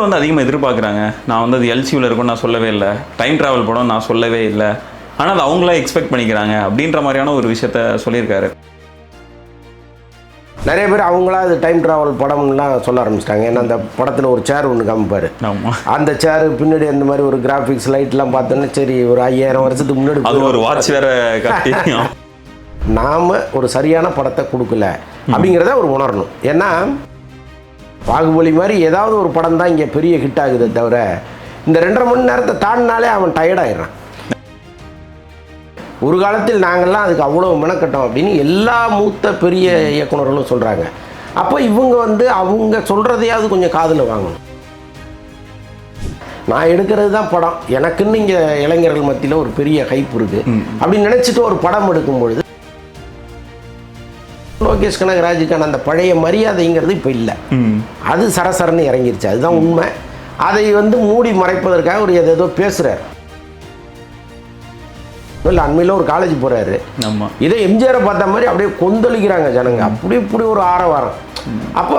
மக்கள் வந்து அதிகமாக எதிர்பார்க்குறாங்க. நான் வந்து அது எல்சியூவில் இருக்கும்னு நான் சொல்லவே இல்லை. டைம் ட்ராவல் படம் நான் சொல்லவே இல்லை. ஆனால் அது அவங்களே எக்ஸ்பெக்ட் பண்ணிக்கிறாங்க அப்படின்ற மாதிரியான ஒரு விஷயத்த சொல்லியிருக்காரு. நிறைய பேர் அவங்களா அது டைம் ட்ராவல் படம்லாம் சொல்ல ஆரம்பிச்சிட்டாங்க. ஏன்னா அந்த படத்தில் ஒரு சேர் ஒன்று காமிப்பார். அந்த சேர் பின்னாடி அந்த மாதிரி ஒரு கிராஃபிக்ஸ் லைட்லாம் பார்த்தோன்னா சரி ஒரு ஐயாயிரம் வருஷத்துக்கு முன்னாடி அது ஒரு வாட்ச் வேற நாம் ஒரு சரியான படத்தை கொடுக்கல. அப்படிங்கிறத அவர் உணரணும். ஏன்னா பாகுபலி மாதிரி ஏதாவது ஒரு படம் தான் இங்கே பெரிய ஹிட் ஆகுதே தவிர இந்த ரெண்டரை மணி நேரத்தை தாண்டினாலே அவன் டயர்டாயிடுறான் ஒரு காலத்தில் நாங்கள்லாம் அதுக்கு அவ்வளோ மெனக்கட்டோம் அப்படின்னு எல்லா மூத்த பெரிய இயக்குனர்களும் சொல்கிறாங்க அப்போ இவங்க வந்து அவங்க சொல்கிறதையாவது கொஞ்சம் காதில் வாங்கணும். நான் எடுக்கிறது தான் படம். எனக்குன்னு இங்கே இளைஞர்கள் மத்தியில் ஒரு பெரிய ஹைப் இருக்குது அப்படின்னு நினச்சிட்டு ஒரு படம் எடுக்கும் பொழுது லோகேஷ் கனகராஜுக்கான அந்த பழைய மரியாதைங்கிறது இப்போ இல்லை. அது சரசரன்னு இறங்கிருச்சு. அதுதான் உண்மை. அதை வந்து மூடி மறைப்பதற்காக ஒரு ஏதேதோ பேசுகிறார் இல்லை அண்மையில் ஒரு காலேஜ் போகிறாரு இதே எம்ஜிஆரை பார்த்த மாதிரி அப்படியே கொந்தளிக்கிறாங்க ஜனங்க. அப்படி இப்படி ஒரு ஆரவாரம். அப்போ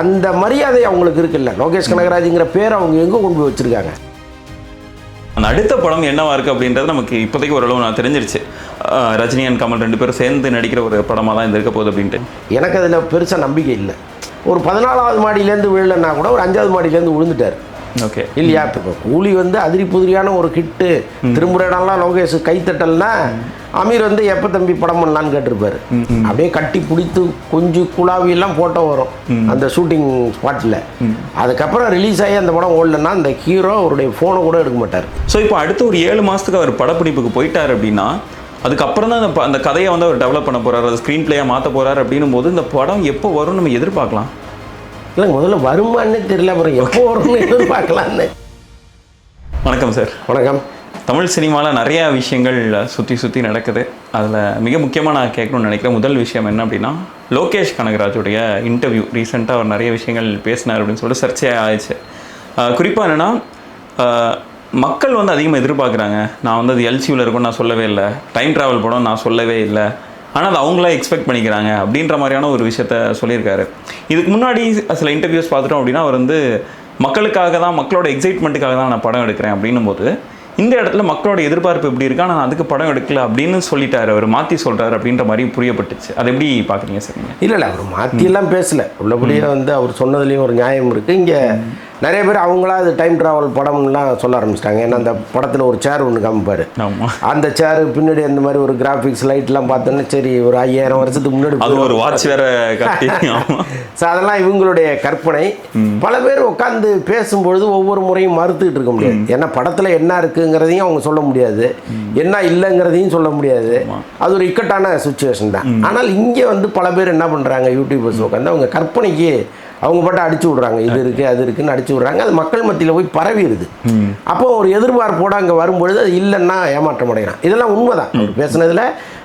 அந்த மரியாதை அவங்களுக்கு இருக்குல்ல. லோகேஷ் கனகராஜுங்கிற பேர் அவங்க எங்கே கொண்டு போய் வச்சுருக்காங்க? அந்த அடுத்த படம் என்னவா இருக்குது அப்படின்றது நமக்கு இப்போதைக்கு ஓரளவு நான் தெரிஞ்சிருச்சு. ரஜினி அண்ட் கமல் ரெண்டு பேரும் சேர்ந்து நடிக்கிற ஒரு படமாக தான் இது இருக்க போகுது அப்படின்ட்டு. எனக்கு அதில் பெருசாக நம்பிக்கை இல்லை. ஒரு பதினாலாவது மாடியிலேருந்து விழலைன்னா கூட ஒரு அஞ்சாவது மாடியிலேருந்து விழுந்துட்டார். ஓகே இல்லையா? இப்போ கூலி வந்து அதிரி புதிரியான ஒரு கிட்டு. திரும்புற இடம்லாம் லோகேஷ் கைத்தட்டல்னா அமீர் வந்து எப்போ தம்பி படம் பண்ணலான்னு கேட்டிருப்பாரு. அப்படியே கட்டி பிடித்து கொஞ்சம் குழாவி எல்லாம் போட்டோ வரும் அந்த ஷூட்டிங் ஸ்பாட்டில் அதுக்கப்புறம் ரிலீஸ் ஆகி அந்த படம் ஓடலன்னா அந்த ஹீரோ அவருடைய ஃபோனை கூட எடுக்க மாட்டார். ஸோ இப்போ அடுத்த ஒரு ஏழு மாதத்துக்கு அவர் படப்பிடிப்புக்கு போயிட்டார் அப்படின்னா அதுக்கப்புறம் தான் அந்த கதையை வந்து அவர் டெவலப் பண்ண போறாரு அது ஸ்க்ரீன் பிளேயாக மாற்ற போறாரு அப்படின்னும் போது இந்த படம் எப்போ வரும் நம்ம எதிர்பார்க்கலாம்? இல்லை முதல்ல வருமானே தெரியல அப்புறம் எப்போ வரும்னு எதிர்பார்க்கலான்னு வணக்கம் சார். வணக்கம். தமிழ் சினிமாவில் நிறைய விஷயங்கள் சுற்றி சுற்றி நடக்குது. அதில் மிக முக்கியமாக நான் கேட்கணும்னு நினைக்கிற முதல் விஷயம் என்ன அப்படின்னா லோகேஷ் கனகராஜுடைய இன்டர்வியூ ரீசெண்டாக அவர் நிறைய விஷயங்கள் பேசினார் அப்படின்னு சொல்லிட்டு சர்ச்சையாக ஆயிடுச்சு. குறிப்பாக என்னென்னா மக்கள் வந்து அதிகமாக எதிர்பார்க்குறாங்க. நான் வந்து அது எல்சியூவில் இருக்கும்னு நான் சொல்லவே இல்லை. டைம் ட்ராவல் படம் நான் சொல்லவே இல்லை. ஆனால் அது அவங்களே எக்ஸ்பெக்ட் பண்ணிக்கிறாங்க அப்படின்ற மாதிரியான ஒரு விஷயத்த சொல்லியிருக்காரு. இதுக்கு முன்னாடி சில இன்டர்வியூஸ் பார்த்துட்டோம் அப்படின்னா அவர் வந்து மக்களுக்காக தான் மக்களோட எக்ஸைட்மெண்ட்டுக்காக தான் நான் படம் எடுக்கிறேன் அப்படின்னும் போது இந்த இடத்துல மக்களோட எதிர்பார்ப்பு எப்படி இருக்கா நான் அதுக்கு படம் எடுக்கல அப்படின்னு சொல்லிட்டாரு. அவர் மாற்றி சொல்றாரு அப்படின்ற மாதிரி புரியப்பட்டுச்சு. அதை எப்படி பார்க்குறீங்க சார் இல்லை இல்லை அவர் மாற்றியெல்லாம் பேசல. உள்ளபடியே வந்து அவர் சொன்னதுலேயும் ஒரு நியாயம் இருக்குது இங்கே நிறைய பேர் அவங்களா அது டைம் ட்ராவல் படம்லாம் சொல்ல ஆரம்பிச்சிட்டாங்க. ஏன்னா அந்த படத்தில் ஒரு சேர் ஒன்று காமிப்பார். அந்த சேர் பின்னாடி அந்த மாதிரி ஒரு கிராஃபிக்ஸ் லைட்லாம் பார்த்தோன்னா சரி ஒரு ஐயாயிரம் வருஷத்துக்கு முன்னாடி ஒரு வாட்ச் வேற ஸோ அதெல்லாம் இவங்களுடைய கற்பனை. பல பேர் உட்காந்து பேசும்பொழுது ஒவ்வொரு முறையும் மறுத்துக்கிட்டு இருக்க முடியாது. ஏன்னா படத்தில் என்ன இருக்குங்கிறதையும் அவங்க சொல்ல முடியாது. என்ன இல்லைங்கிறதையும் சொல்ல முடியாது. அது ஒரு இக்கட்டான சுச்சுவேஷன் தான். ஆனால் இங்கே வந்து பல பேர் என்ன பண்ணுறாங்க யூடியூபர்ஸ் உட்காந்து அவங்க கற்பனைக்கு அவங்க பாட்டு அடிச்சு விட்றாங்க. இது இருக்குது அது இருக்குன்னு அடிச்சு விட்றாங்க. அது மக்கள் மத்தியில் போய் பரவிடுது அப்போ ஒரு எதிர்பார்ப்போடு அங்கே வரும்பொழுது அது இல்லைன்னா ஏமாற்றம் அடைகிறான் இதெல்லாம் உண்மைதான். அவர் பேசுனதில்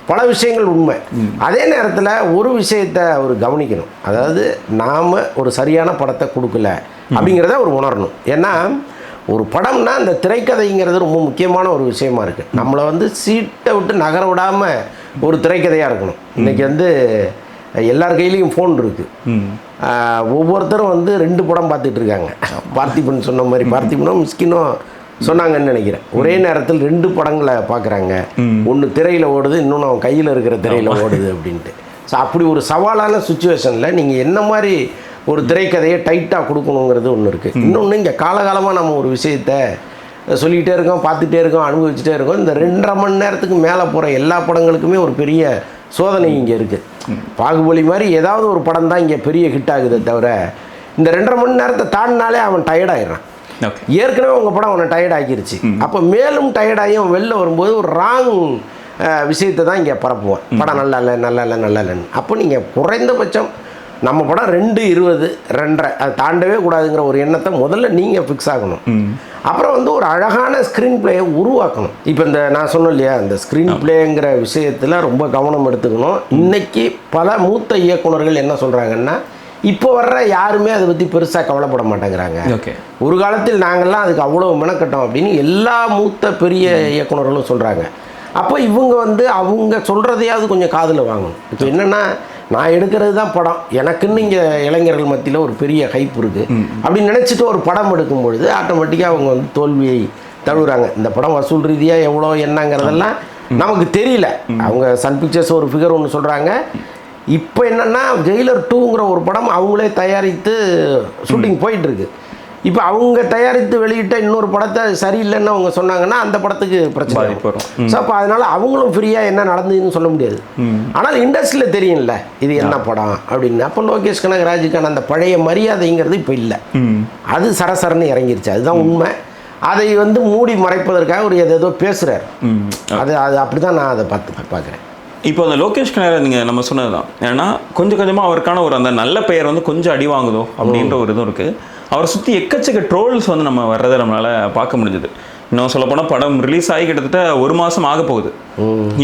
பல விஷயங்கள் உண்மை. அதே நேரத்தில் ஒரு விஷயத்தை அவர் கவனிக்கணும். அதாவது நாம் ஒரு சரியான படத்தை கொடுக்கல அப்படிங்கிறத அவர் உணரணும். ஏன்னா ஒரு படம்னா அந்த திரைக்கதைங்கிறது ரொம்ப முக்கியமான ஒரு விஷயமா இருக்குது நம்மளை வந்து சீட்டை விட்டு நகர விடாமல் ஒரு திரைக்கதையாக இருக்கணும். இன்றைக்கி வந்து எல்லார் கையிலையும் ஃபோன் இருக்குது ஒவ்வொருத்தரும் வந்து ரெண்டு படம் பார்த்துட்டு இருக்காங்க. பார்த்திபன் சொன்ன மாதிரி பார்த்திபனும் மிஸ்கினும் சொன்னாங்கன்னு நினைக்கிறேன். ஒரே நேரத்தில் ரெண்டு படங்களை பார்க்குறாங்க. ஒன்று திரையில் ஓடுது இன்னொன்று அவன் கையில் இருக்கிற திரையில் ஓடுது அப்படின்ட்டு. ஸோ அப்படி ஒரு சவாலான சுச்சுவேஷனில் நீங்கள் என்ன மாதிரி ஒரு திரைக்கதையை டைட்டாக கொடுக்கணுங்கிறது ஒன்று இருக்குது இன்னொன்று இங்கே காலகாலமாக நம்ம ஒரு விஷயத்தை சொல்லிக்கிட்டே இருக்கோம் பார்த்துட்டே இருக்கோம் அனுபவிச்சுட்டே இருக்கோம். இந்த ரெண்டரை மணி நேரத்துக்கு மேலே போகிற எல்லா படங்களுக்குமே ஒரு பெரிய சோதனை இங்கே இருக்குது பாகுபலி மாதிரி ஏதாவது ஒரு படம் தான் இங்கே பெரிய ஹிட் ஆகுதே தவிர இந்த ரெண்டரை மணி நேரத்தை தாண்டினாலே அவன் டயர்டாயிடுறான் ஏற்கனவே உங்கள் படம் அவனை டயர்ட் ஆக்கிருச்சு. அப்போ மேலும் டயர்டாகி அவன் வெளில வரும்போது ஒரு ராங் விஷயத்தை தான் இங்கே பரப்புவான். படம் நல்லா இல்லை நல்லா இல்லை நல்லா இல்லைன்னு. அப்போ நீங்கள் குறைந்தபட்சம் நம்ம படம் ரெண்டு இருபது ரெண்டரை. அது தாண்டவே கூடாதுங்கிற ஒரு எண்ணத்தை முதல்ல நீங்கள் ஃபிக்ஸ் ஆகணும். அப்புறம் வந்து ஒரு அழகான ஸ்க்ரீன் பிளேயை உருவாக்கணும். இப்போ இந்த நான் சொன்னேன் இல்லையா இந்த ஸ்க்ரீன் பிளேங்கிற விஷயத்தில் ரொம்ப கவனம் எடுத்துக்கணும். இன்னைக்கு பல மூத்த இயக்குனர்கள் என்ன சொல்கிறாங்கன்னா இப்போ வர்ற யாருமே அதை பற்றி பெருசாக கவலைப்பட மாட்டேங்கிறாங்க. ஓகே. ஒரு காலத்தில் நாங்கள்லாம் அதுக்கு அவ்வளோ மெனக்கட்டோம் அப்படின்னு எல்லா மூத்த பெரிய இயக்குனர்களும் சொல்கிறாங்க அப்போ இவங்க வந்து அவங்க சொல்கிறதையாவது கொஞ்சம் காதில் வாங்கணும். இப்போ என்னென்னா நான் எடுக்கிறது தான் படம். எனக்குன்னு இங்கே இளைஞர்கள் மத்தியில் ஒரு பெரிய ஹைப் இருக்குது அப்படின்னு நினச்சிட்டு ஒரு படம் எடுக்கும் பொழுது ஆட்டோமேட்டிக்காக அவங்க வந்து தோல்வியை தழுவுறாங்க. இந்த படம் வசூல் ரீதியாக எவ்வளோ என்னங்கிறதெல்லாம் நமக்கு தெரியல. அவங்க சன் பிக்சர்ஸ் ஒரு ஃபிகர் ஒன்று சொல்கிறாங்க இப்போ என்னன்னா ஜெயிலர் டூங்கிற ஒரு படம் அவங்களே தயாரித்து ஷூட்டிங் போயிட்டு இருக்கு. இப்போ அவங்க தயாரித்து வெளியிட்ட இன்னொரு படத்தை சரியில்லைன்னு அவங்க சொன்னாங்கன்னா அந்த படத்துக்கு பிரச்சனை வரும். ஸோ அப்போ அதனால அவங்களும் ஃப்ரீயாக என்ன நடந்ததுன்னு சொல்ல முடியாது. ஆனால் இண்டஸ்ட்ரியில் தெரியும்ல இது என்ன படம் அப்படின்னு. அப்போ லோகேஷ் கனகராஜுக்கான அந்த பழைய மரியாதைங்கிறது இப்போ இல்லை. அது சரசரன்னு இறங்கிருச்சு. அதுதான் உண்மை. அதை வந்து மூடி மறைப்பதற்காக ஒரு ஏதேதோ பேசுகிறார் அது அது அப்படி தான் நான் அதை பார்த்து பார்க்குறேன். இப்போ அந்த லோகேஷ் கனகராஜ் நீங்கள் நம்ம சொன்னது தான் ஏன்னா கொஞ்சம் கொஞ்சமாக அவருக்கான ஒரு அந்த நல்ல பெயர் வந்து கொஞ்சம் அடி வாங்குதோ அப்படின்ற ஒரு இதுவும் இருக்குது அவரை சுற்றி எக்கச்சக்க ட்ரோல்ஸ் வந்து நம்ம வர்றதை நம்மளால் பார்க்க முடிஞ்சுது. இன்னும் சொல்லப்போனால் படம் ரிலீஸ் ஆகி கிட்டத்தட்ட ஒரு மாதம் ஆக போகுது.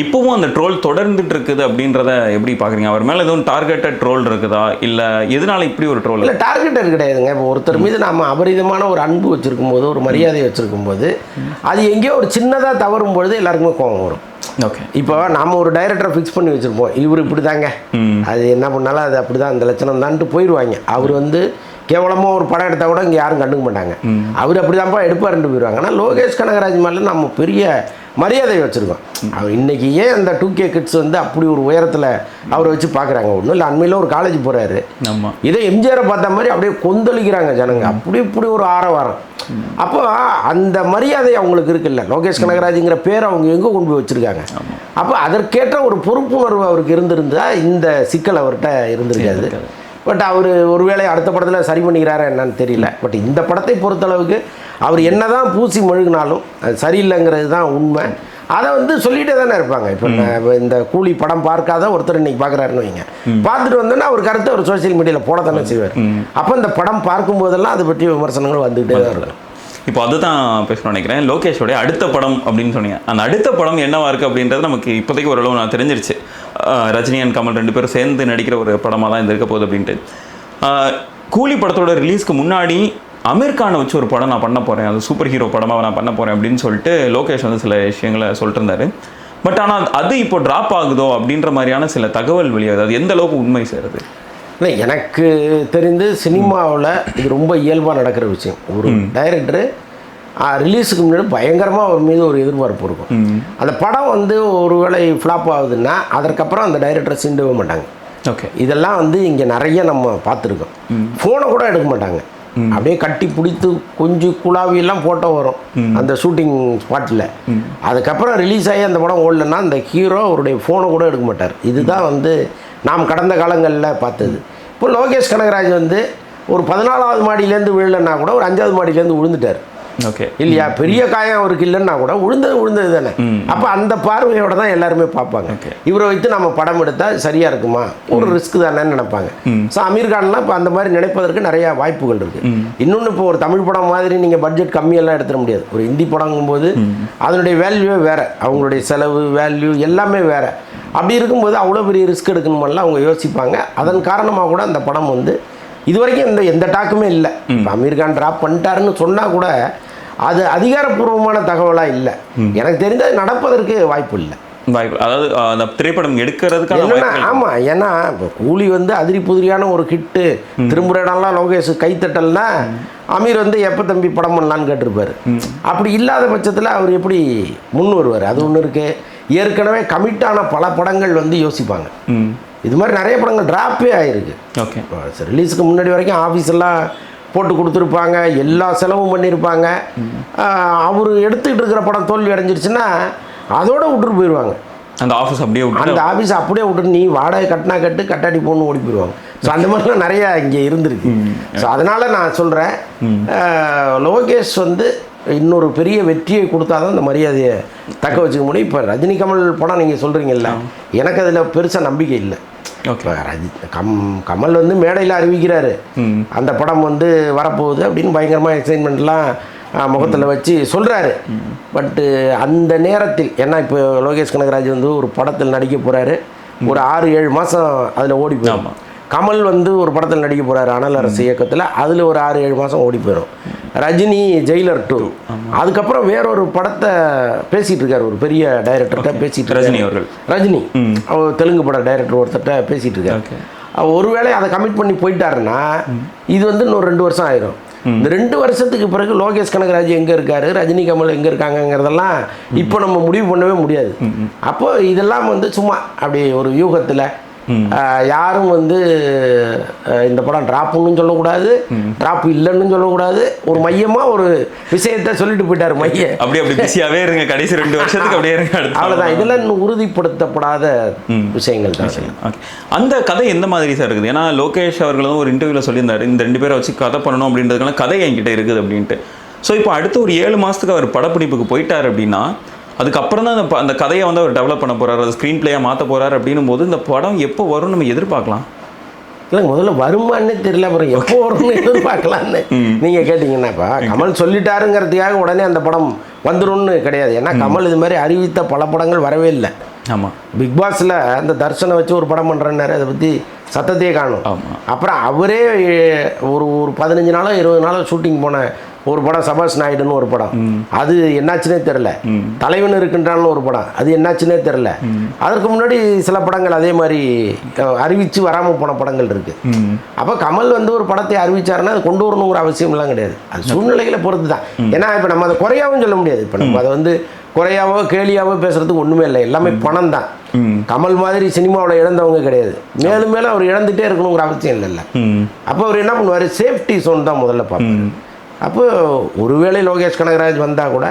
இப்போவும் அந்த ட்ரோல் தொடர்ந்துட்டு இருக்குது அப்படின்றத எப்படி பார்க்குறீங்க? அவர் மேலே எதுவும் டார்கெட்டட் ட்ரோல் இருக்குதா? இல்லை எதனால இப்படி ஒரு ட்ரோல் இல்லை டார்கெட்டர் கிடையாதுங்க. இப்போ ஒருத்தர் மீது நாம் அபரிதமான ஒரு அன்பு வச்சுருக்கும் போது ஒரு மரியாதை வச்சுருக்கும் போது அது எங்கேயோ ஒரு சின்னதாக தவறும் பொழுது எல்லாருக்குமே கோபம் வரும். ஓகே இப்போ நாம ஒரு டைரக்டரை ஃபிக்ஸ் பண்ணி வச்சுருப்போம். இவர் இப்படி தாங்க அது என்ன பண்ணாலும் அது அப்படி தான் அந்த லட்சணம் தான்ட்டு போயிடுவாங்க அவர் வந்து கேவலமாக ஒரு படம் எடுத்தால் கூட இங்கே யாரும் கண்டுக்க மாட்டாங்க. அவர் அப்படி தான்ப்பா எடுப்பாருன்ட்டு போயிடுவாங்க ஆனால் லோகேஷ் கனகராஜ் மேலே நம்ம பெரிய மரியாதை வச்சுருக்கோம். அவர் இன்னைக்கு ஏன் அந்த டூ கே கிட்ஸ் வந்து அப்படி ஒரு உயரத்தில் அவரை வச்சு பார்க்குறாங்க ஒன்றும் இல்லை அண்மையில் ஒரு காலேஜ் போகிறாரு இதே எம்ஜிஆரை பார்த்த மாதிரி அப்படியே கொந்தளிக்கிறாங்க ஜனங்க. அப்படி இப்படி ஒரு ஆரவாரம். அப்போ அந்த மரியாதை அவங்களுக்கு இருக்குல்ல. லோகேஷ் கனகராஜுங்கிற பேர் அவங்க எங்கே கொண்டு போய் வச்சிருக்காங்க? அப்போ அதற்கேற்ற ஒரு பொறுப்புணர்வு அவருக்கு இருந்திருந்தா இந்த சிக்கல் அவர்கிட்ட இருந்திருக்காது. பட் அவர் ஒருவேளை அடுத்த படத்தில் சரி பண்ணிக்கிறாரா என்னன்னு தெரியல. பட் இந்த படத்தை பொறுத்தளவுக்கு அவர் என்னதான் பூசி மழுகினாலும் அது சரியில்லைங்கிறது தான் உண்மை. அதை வந்து சொல்லிட்டே தானே இருப்பாங்க. இப்போ இந்த கூலி படம் பார்க்காத ஒருத்தர் இன்னைக்கு பார்க்குறாருன்னு வைங்க. பார்த்துட்டு வந்தோன்னா அவர் கருத்தை அவர் சோஷியல் மீடியாவில் போட தானே செய்வார். அப்போ இந்த படம் பார்க்கும் போதெல்லாம் அதை பற்றி விமர்சனங்கள் வந்துகிட்டே தான் இருக்கும். இப்போ அதுதான் பேசணும்னு நினைக்கிறேன். லோகேஷோடைய அடுத்த படம் அப்படின்னு சொன்னீங்க. அந்த அடுத்த படம் என்னவா இருக்கு அப்படின்றது நமக்கு இப்போதைக்கு ஓரளவு நான் தெரிஞ்சிருச்சு. ரஜினி அண்ட் கமல் ரெண்டு பேரும் சேர்ந்து நடிக்கிற ஒரு படமாக தான் இது இருக்க போகுது அப்படின்ட்டு. கூலி படத்தோட ரிலீஸ்க்கு முன்னாடி அமீர் கானை வச்சு ஒரு படம் நான் பண்ண போகிறேன் அது சூப்பர் ஹீரோ படமாக நான் பண்ண போகிறேன் அப்படின்னு சொல்லிட்டு லோகேஷ் வந்து சில விஷயங்களை சொல்லிட்டு இருந்தாரு பட் ஆனால் அது இப்போ ட்ராப் ஆகுதோ அப்படின்ற மாதிரியான சில தகவல் வெளியாகுது. அது எந்த அளவுக்கு உண்மை சேருது இல்லை எனக்கு தெரிந்து சினிமாவில் இது ரொம்ப இயல்பாக நடக்கிற விஷயம். ஒரு டைரக்டரு ரிலீஸுக்கு முன்னாடி பயங்கரமாக அவர் மீது ஒரு எதிர்பார்ப்பு இருக்கும். அந்த படம் வந்து ஒருவேளை ஃப்ளாப் ஆகுதுன்னா அதற்கப்புறம் அந்த டைரக்டரை சீண்டவே மாட்டாங்க. ஓகே இதெல்லாம் வந்து இங்கே நிறைய நம்ம பார்த்துருக்கோம். ஃபோனை கூட எடுக்க மாட்டாங்க. அப்படியே கட்டி பிடித்து கொஞ்சம் குழாவியெல்லாம் ஃபோட்டோ வரும். அந்த ஷூட்டிங் ஸ்பாட்டில் அதுக்கப்புறம் ரிலீஸ் ஆகி அந்த படம் ஓடலன்னா அந்த ஹீரோ அவருடைய ஃபோனை கூட எடுக்க மாட்டார். இதுதான் வந்து நாம் கடந்த காலங்களில் பார்த்தது. இப்போ லோகேஷ் கனகராஜ் வந்து ஒரு பதினாலாவது மாடியிலேருந்து விழலைன்னா கூட ஒரு அஞ்சாவது மாடியிலேருந்து விழுந்துட்டார். ஓகே இல்லையா? பெரிய காயம் அவருக்கு இல்லைன்னா கூட விழுந்தது விழுந்தது தானே. அப்போ அந்த பார்வையோட தான் எல்லாருமே பார்ப்பாங்க. இவரை வைத்து நம்ம படம் எடுத்தால் சரியா இருக்குமா? ஒரு ரிஸ்க் தானேன்னு நினைப்பாங்க. ஸோ அமீர் கான்லாம் இப்போ அந்த மாதிரி நினைப்பதற்கு நிறைய வாய்ப்புகள் இருக்கு. இன்னொன்று இப்போ ஒரு தமிழ் படம் மாதிரி நீங்கள் பட்ஜெட் கம்மியெல்லாம் எடுத்துட முடியாது. ஒரு ஹிந்தி படங்கும்போது அதனுடைய வேல்யூவே வேற. அவங்களுடைய செலவு வேல்யூ எல்லாமே வேற. அப்படி இருக்கும்போது அவ்வளோ பெரிய ரிஸ்க் எடுக்கணுமெல்லாம் அவங்க யோசிப்பாங்க. அதன் காரணமாக கூட அந்த படம் வந்து இது வரைக்கும் இந்த எந்த டாக்குமே இல்லை. இப்போ அமீர் கான் ட்ராப் பண்ணிட்டாருன்னு சொன்னால் கூட அது அதிகாரப்பூர்வமான தகவலாக இல்லை. எனக்கு தெரிந்தது நடப்பதற்கு வாய்ப்பு இல்லை. வாய்ப்பு அதாவது அந்த திரைப்படம் வாய்ப்புகள் ஆமாம் ஏன்னா கூலி வந்து அதிரி புதிரியான ஒரு கிட்டு திரும்புகிற இடம்லாம் லோகேஷ் கைத்தட்டல்னா அமீர் வந்து எப்போ தம்பி படம் பண்ணலான்னு கேட்டிருப்பாரு. அப்படி இல்லாத பட்சத்தில் அவர் எப்படி முன் வருவார்? அது ஒன்று இருக்கு. ஏற்கனவே கமிட்டான பல படங்கள் வந்து யோசிப்பாங்க. இது மாதிரி நிறைய படங்கள் ட்ராப்பே ஆயிருக்கு. ஓகே. ரிலீஸுக்கு முன்னாடி வரைக்கும் ஆஃபீஸ் எல்லாம் போட்டு கொடுத்துருப்பாங்க எல்லா செலவும் பண்ணியிருப்பாங்க அவர் எடுத்துக்கிட்டு இருக்கிற படம் தோல்வி அடைஞ்சிருச்சுன்னா அதோட விட்டுட்டு போயிடுவாங்க அந்த ஆஃபீஸ் அப்படியே விட்டு அந்த ஆஃபீஸ் அப்படியே விட்டுட்டு நீ வாடகை கட்டினா கட்டு கட்டாடி போன்னு ஓடி போயிடுவாங்க ஸோ அந்த மாதிரிலாம் நிறையா இங்கே இருந்திருக்கு. ஸோ அதனால் நான் சொல்கிறேன் லோகேஷ் வந்து இன்னொரு பெரிய வெற்றியை கொடுத்தாதான் அந்த மரியாதையை தக்க வச்சுக்க முடியும். இப்போ ரஜினி கமல் படம் நீங்கள் சொல்கிறீங்கல்ல எனக்கு அதில் பெருசாக நம்பிக்கை இல்லை. கம் கமல் வந்து மேடையில் அறிவிக்கிறாரு. அந்த படம் வந்து வரப்போகுது அப்படின்னு பயங்கரமாக எக்ஸைட்மெண்ட்லாம் முகத்தில் வச்சு சொல்கிறாரு பட்டு அந்த நேரத்தில் ஏன்னா இப்போ லோகேஷ் கனகராஜ் வந்து ஒரு படத்தில் நடிக்க போகிறாரு ஒரு ஆறு ஏழு மாதம் அதில் ஓடி போயிடும். கமல் வந்து ஒரு படத்தில் நடிக்க போகிறாரு அனல் அரசு இயக்கத்தில். அதில் ஒரு ஆறு ஏழு மாதம் ஓடி போயிடும் ரஜினி ஜெயிலர் டூ. அதுக்கப்புறம் வேறொரு படத்தை பேசிட்டு இருக்காரு ஒரு பெரிய டைரக்டர்கிட்ட பேசிட்டு. ரஜினி அவர்கள். ரஜினி. அவர் தெலுங்கு பட டைரக்டர் ஒருத்தர்கிட்ட பேசிட்டு இருக்காரு ஒருவேளை அதை கமிட் பண்ணி போயிட்டாருன்னா இது வந்து இன்னொரு ரெண்டு வருஷம் ஆயிரும். இந்த ரெண்டு வருஷத்துக்கு பிறகு லோகேஷ் கனகராஜ் எங்க இருக்காரு ரஜினி கமல் எங்க இருக்காங்கங்கிறதெல்லாம் இப்போ நம்ம முடிவு பண்ணவே முடியாது. அப்போ இதெல்லாம் வந்து சும்மா அப்படி ஒரு யூகத்துல யாரும் வந்து இந்த படம் ட்ராப்புன்னு சொல்லக்கூடாது ட்ராப் இல்லைன்னு சொல்லக்கூடாது. ஒரு மையமா ஒரு விஷயத்த சொல்லிட்டு போயிட்டாரு மைய அப்படி அப்படி பிஸியாவே இருங்க. கடைசி ரெண்டு வருஷத்துக்கு அப்படியே இருங்க. அடுத்த அவ்வளவுதான். இதெல்லாம் இன்னும் உறுதிப்படுத்தப்படாத விஷயங்கள் தான். அந்த கதை எந்த மாதிரி சார் இருக்குது? ஏன்னா லோகேஷ் அவர்களும் ஒரு இன்டர்வியூவில் சொல்லியிருந்தாரு இந்த ரெண்டு பேரை வச்சு கதை பண்ணணும் அப்படின்றதுக்கான கதை என்கிட்ட இருக்குது அப்படின்ட்டு. ஸோ இப்போ அடுத்த ஒரு ஏழு மாதத்துக்கு அவர் படப்பிடிப்புக்கு போயிட்டார் அப்படின்னா அதுக்கப்புறம் தான் அந்த அந்த கதையை வந்து அவர் டெவலப் பண்ண போறாரு அது ஸ்க்ரீன் பிளேயாக மாற்ற போறாரு அப்படின்னும் போது இந்த படம் எப்போ வரும்னு நம்ம எதிர்பார்க்கலாம். இல்லை முதல்ல வருமானே தெரியல அப்புறம் எப்போ வரும்னு எதிர்பார்க்கலான்னு நீங்க கேட்டிங்கன்னாப்பா கமல் சொல்லிட்டாருங்கிறதுக்காக உடனே அந்த படம் வந்துரும்னு கிடையாது. ஏன்னா கமல் இது மாதிரி அறிவித்த பல படங்கள் வரவே இல்லை. ஆமாம் பிக் பாஸ்ல அந்த தர்ஷனை வச்சு ஒரு படம் பண்றேன்னாரு அதை பத்தி சத்தத்தையே காணும். அப்புறம் அவரே ஒரு ஒரு பதினஞ்சு நாளோ இருபது நாளோ ஷூட்டிங் போன ஒரு படம் சபாஷ் நாயுடுன்னு ஒரு படம். அது என்னாச்சுன்னே தெரில தலைவன் இருக்கின்றான்னு ஒரு படம். அது என்னாச்சுன்னே தெரில அதற்கு முன்னாடி சில படங்கள் அதே மாதிரி அறிவித்து அறிவிச்சு வராமல் போன படங்கள் இருக்கு. அப்போ கமல் வந்து ஒரு படத்தை அறிவிச்சாருன்னா அது கொண்டு வரணுங்கிற அவசியம்லாம் கிடையாது. அது சூழ்நிலைகளை பொறுத்து தான் ஏன்னா இப்போ நம்ம அதை குறையாவும் சொல்ல முடியாது. இப்போ நம்ம அதை வந்து குறையாவோ கேலியாவோ பேசுறதுக்கு ஒண்ணுமே இல்லை. எல்லாமே பணம் தான் கமல் மாதிரி சினிமாவில் இழந்தவங்க கிடையாது. மேலும் மேலும் அவர் இழந்துட்டே இருக்கணுங்கிற அவசியம் இல்லை அப்போ அவர் என்ன பண்ணுவார்? சேஃப்டி சோன் தான் முதல்ல பார்ப்பாரு. அப்போ ஒருவேளை லோகேஷ் கனகராஜ் வந்தால் கூட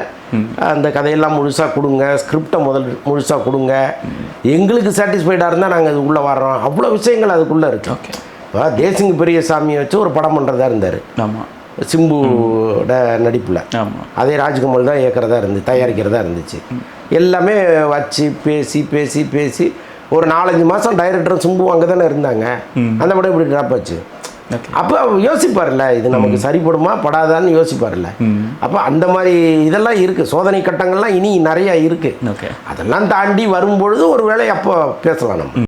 அந்த கதையெல்லாம் முழுசாக கொடுங்க ஸ்கிரிப்டை முதல் முழுசாக கொடுங்க. எங்களுக்கு சாட்டிஸ்ஃபைடாக இருந்தால் நாங்கள் உள்ளே வர்றோம். அவ்வளோ விஷயங்கள் அதுக்குள்ளே இருக்கு. ஓகே. இப்போ தேசிங் பெரியசாமியை வச்சு ஒரு படம் பண்ணுறதா இருந்தார். ஆமாம் சிம்புட நடிப்பில். அதே ராஜ்கமல் தான் இயக்கிறதா இருந்து தயாரிக்கிறதா இருந்துச்சு. எல்லாமே வச்சு பேசி பேசி பேசி ஒரு நாலஞ்சு மாதம் டைரக்டரும் சிம்பு அங்கே தானே இருந்தாங்க அந்த படம் இப்படி ட்ராப் ஆச்சு? அப்போ யோசிப்பார்ல இது நமக்கு சரிப்படுமா படாதான்னு யோசிப்பார்ல அப்போ அந்த மாதிரி இதெல்லாம் இருக்குது சோதனை கட்டங்கள்லாம் இனி நிறையா இருக்குது அதெல்லாம் தாண்டி வரும்பொழுது ஒரு வேளை அப்போ பேசலாம் நம்ம.